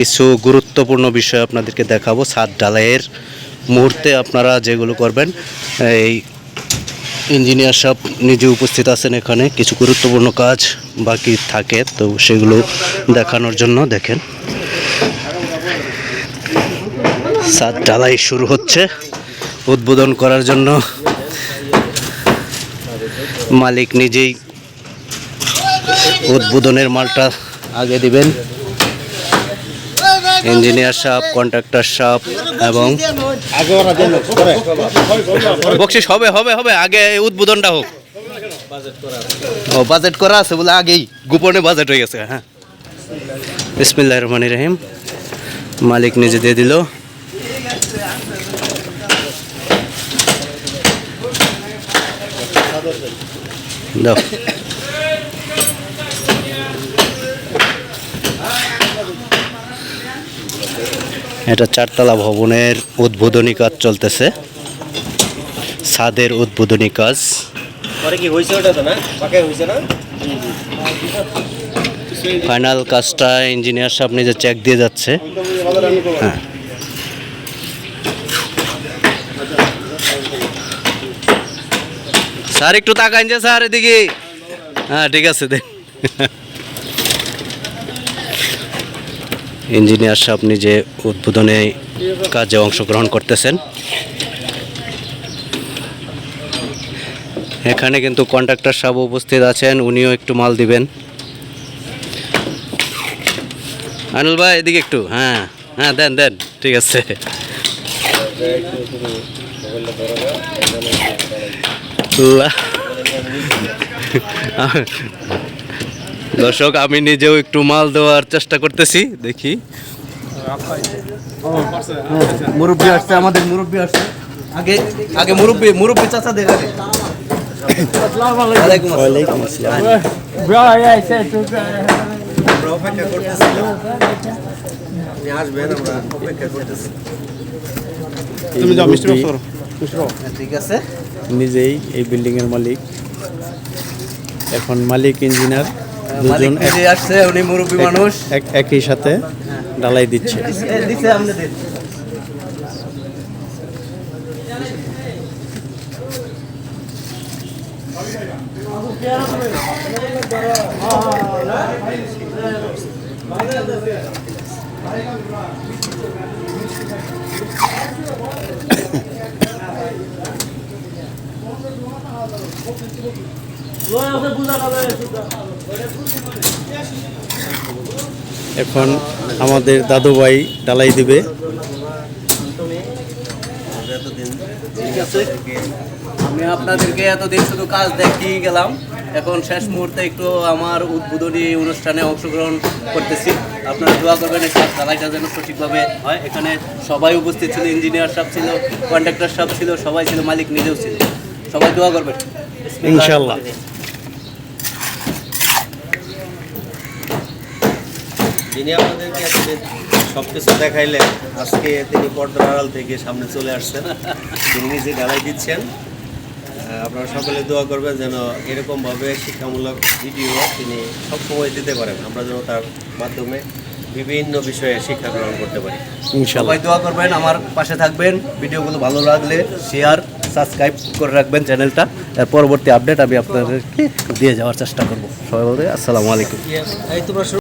কিছু গুরুত্বপূর্ণ বিষয় আপনাদেরকে দেখাবো। ছাদ ঢালাইয়ের মুহূর্তে আপনারা যেগুলো করবেন, এই ইঞ্জিনিয়ার সাহেব নিজে উপস্থিত আছেন এখানে। কিছু গুরুত্বপূর্ণ কাজ বাকি থাকে, তো সেগুলো দেখানোর জন্য দেখেন। ছাদ ঢালাই শুরু হচ্ছে উদ্বোধন করার জন্য। মালিক নিজেই উদ্বোধনের মালটা আগে দিবেন। ইঞ্জিনিয়ার সাহেব কন্ট্রাক্টর সাহেব এবং বকশিস হবে হবে হবে। আগে উদ্বোধনটা হোক। ও বাজেট করা আছে বলে আগেই গোপনে বাজেট হয়ে গেছে হ্যাঁ। বিসমিল্লাহ রহমান রহিম। মালিক নিজে দিয়ে দিল। দাও। এটা চারতলা ভবনের উদ্বোধনী কাজ চলতেছে। ছাদের উদ্বোধনী কাজ। ফাইনাল কাজটা ইঞ্জিনিয়ার সাহেব নিজে চেক দিয়ে যাচ্ছে। হ্যাঁ। স্যার একটু তাকাইন যে স্যার এদিকে। হ্যাঁ ঠিক আছে দেখ। ইঞ্জিনিয়ার সাহেব নিজে উদ্বোধনে কাজে অংশগ্রহণ করতেছেন। এখানে কিন্তু কন্ট্রাক্টর সাহেব উপস্থিত আছেন, উনিও একটু মাল দিবেন। আনুল ভাই, এদিকে একটু হ্যাঁ হ্যাঁ দেন দেন, ঠিক আছে। আল্লাহ। দর্শক আমি নিজেও একটু মাল দেওয়ার চেষ্টা করতেছি দেখি। মুরব্বী আসছে আমাদের মুরব্বী আসছে। আগে আগে মুরব্বী মুরব্বী চাচা দেখা ঠিক আছে। নিজেই এই বিল্ডিং এর মালিক। এখন মালিক ইঞ্জিনিয়ার দুজন আসছে উনি মুরব্বী মানুষ। এক- একই সাথে ঢালাই দিচ্ছে। দিছে আপনাদের এখন আমাদের দাদু ভাই ঢালাই দিবে। আমি আপনাদেরকে এতদিন শুধু কাজ দেখিয়ে গেলাম। এখন শেষ মুহূর্তে একটু আমার উদ্বোধনী অনুষ্ঠানে অংশগ্রহণ করতেছি। আপনারা দোয়া করবেন এই কাজ ঢালাইটা যেন সঠিকভাবে হয়। এখানে সবাই উপস্থিত ছিল ইঞ্জিনিয়ার সাহেব ছিল কন্ট্রাক্টর সাহেব ছিল সবাই ছিল মালিক নিজেও ছিল। সবাই দোয়া করবেন। ইনশাল্লাহ। যিনি আপনাদেরকে আজকে সব কিছু দেখাইলেন আজকে তিনি পর্দার আড়াল থেকে সামনে চলে আসছেন। তিনি নিজে ঢালাই দিচ্ছেন। আপনারা সকলে দোয়া করবেন যেন এরকমভাবে শিক্ষামূলক ভিডিও তিনি সবসময় দিতে পারেন। আমরা যেন তার মাধ্যমে বিভিন্ন বিষয়ে শিক্ষা গ্রহণ করতে পারি। সবাই দোয়া করবেন আমার পাশে থাকবেন। ভিডিওগুলো ভালো লাগলে শেয়ার সাবস্ক্রাইব করে রাখবেন চ্যানেলটা এর পরবর্তী আপডেট আমি আপনাদেরকে দিয়ে যাওয়ার চেষ্টা করব। সবাই বলতে আসসালামু আলাইকুম।